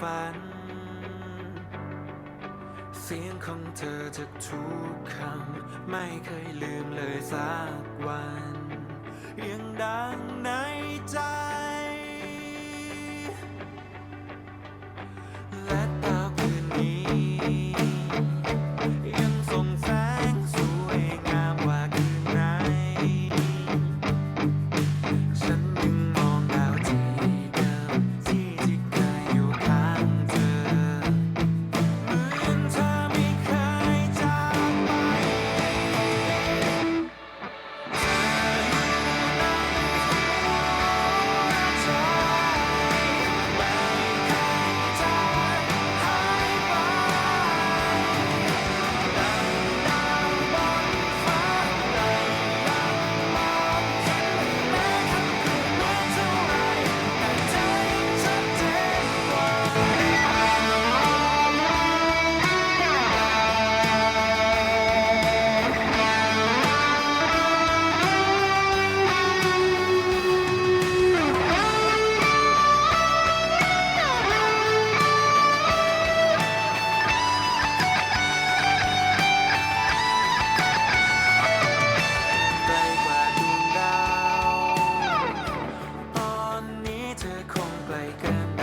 ฝัน เสียงของเธอจะทุกคำ ไม่เคยลืมเลยสักวัน ยังดัง taken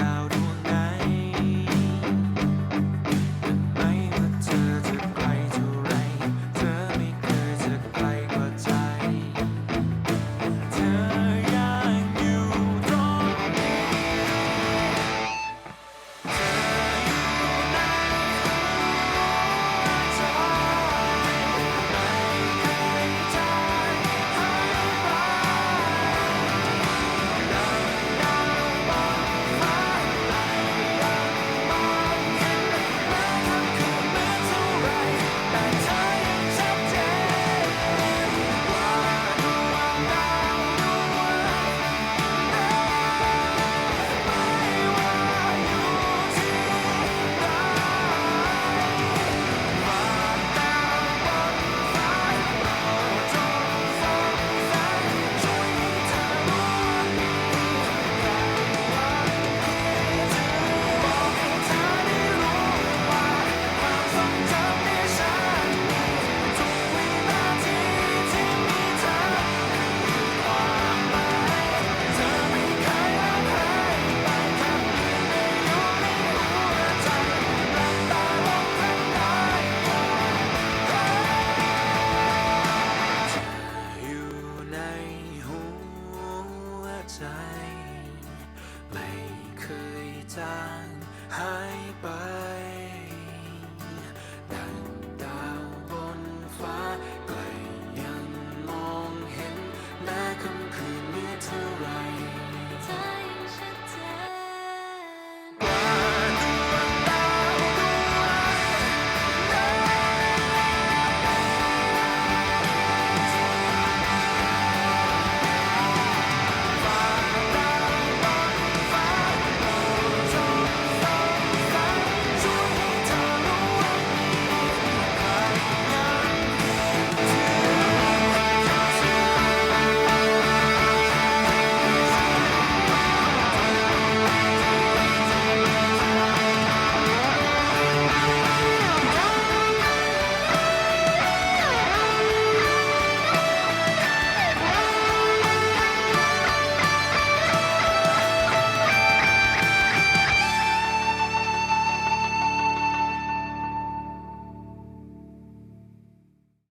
ใจ ไม่เคยจางหายไป